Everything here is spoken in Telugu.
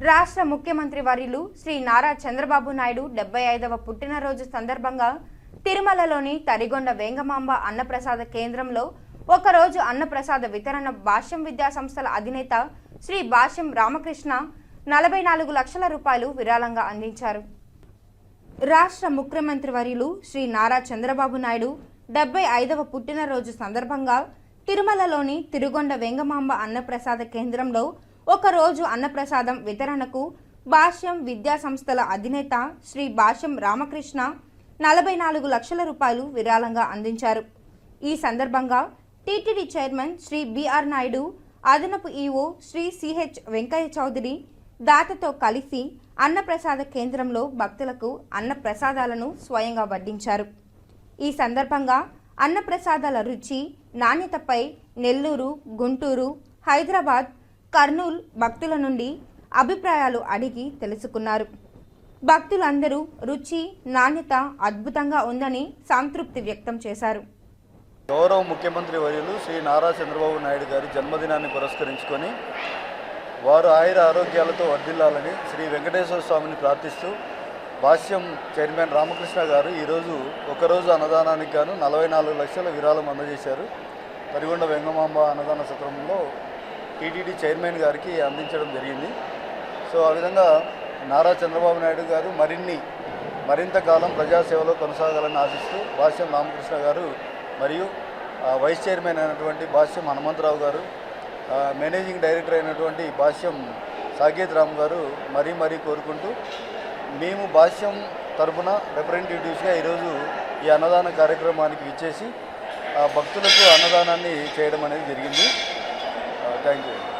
రాష్ట్ర ముఖ్యమంత్రి వర్యులు శ్రీ నారా చంద్రబాబు నాయుడు డెబ్బై ఐదవ పుట్టినరోజు సందర్భంగా తిరుమలలోని తరిగొండ వేంగమాంబ అన్నప్రసాద కేంద్రంలో ఒకరోజు అన్నప్రసాద వితరణ భాష్యం విద్యా సంస్థల అధినేత శ్రీ భాష్యం రామకృష్ణ నలభై నాలుగు లక్షల రూపాయలు విరాళంగా అందించారు. రాష్ట్ర ముఖ్యమంత్రి వర్యులు శ్రీ నారా చంద్రబాబు నాయుడు డెబ్బై ఐదవ పుట్టినరోజు సందర్భంగా తిరుమలలోని తిరుగొండ వెంగమాంబ అన్నప్రసాద కేంద్రంలో ఒకరోజు అన్నప్రసాదం వితరణకు భాష్యం విద్యా సంస్థల అధినేత శ్రీ భాష్యం రామకృష్ణ నలభై నాలుగు లక్షల రూపాయలు విరాళంగా అందించారు. ఈ సందర్భంగా TTD chairman Shri BR Naidu అదనపు ఈఓ శ్రీ సిహెచ్ వెంకయ్య చౌదరి దాతతో కలిసి అన్నప్రసాద కేంద్రంలో భక్తులకు అన్న ప్రసాదాలను స్వయంగా వడ్డించారు. ఈ సందర్భంగా అన్నప్రసాదాల రుచి నాణ్యతపై నెల్లూరు గుంటూరు హైదరాబాద్ కర్నూల్ భక్తుల నుండి అభిప్రాయాలు అడిగి తెలుసుకున్నారు. భక్తులందరూ రుచి నాణ్యత అద్భుతంగా ఉందని సంతృప్తి వ్యక్తం చేశారు. గౌరవ ముఖ్యమంత్రి వర్యులు శ్రీ నారా చంద్రబాబు నాయుడు గారి జన్మదినాన్ని పురస్కరించుకొని వారు ఆయుర ఆరోగ్యాలతో వర్ధిల్లాలని శ్రీ వెంకటేశ్వర స్వామిని ప్రార్థిస్తూ భాష్యం చైర్మన్ రామకృష్ణ గారు ఈరోజు ఒకరోజు అన్నదానానికి గాను నలభై నాలుగు లక్షల విరాళం అందజేశారు. తరిగొండ వెంగమాంబ అన్నదాన సత్రంలో టీటీడీ చైర్మన్ గారికి అందించడం జరిగింది. సో ఆ విధంగా నారా చంద్రబాబు నాయుడు గారు మరిన్ని మరింత కాలం ప్రజాసేవలో కొనసాగాలని ఆశిస్తూ భాష్యం రామకృష్ణ గారు మరియు వైస్ చైర్మన్ అయినటువంటి భాష్యం హనుమంతరావు గారు మేనేజింగ్ డైరెక్టర్ అయినటువంటి భాష్యం సాకేత్ రామ్ గారు మరీ మరీ కోరుకుంటూ మేము భాష్యం తరపున రిప్రజెంటేటివ్స్గా ఈరోజు ఈ అన్నదాన కార్యక్రమానికి ఇచ్చేసి భక్తులకు అన్నదానాన్ని చేయడం అనేది జరిగింది. thank you.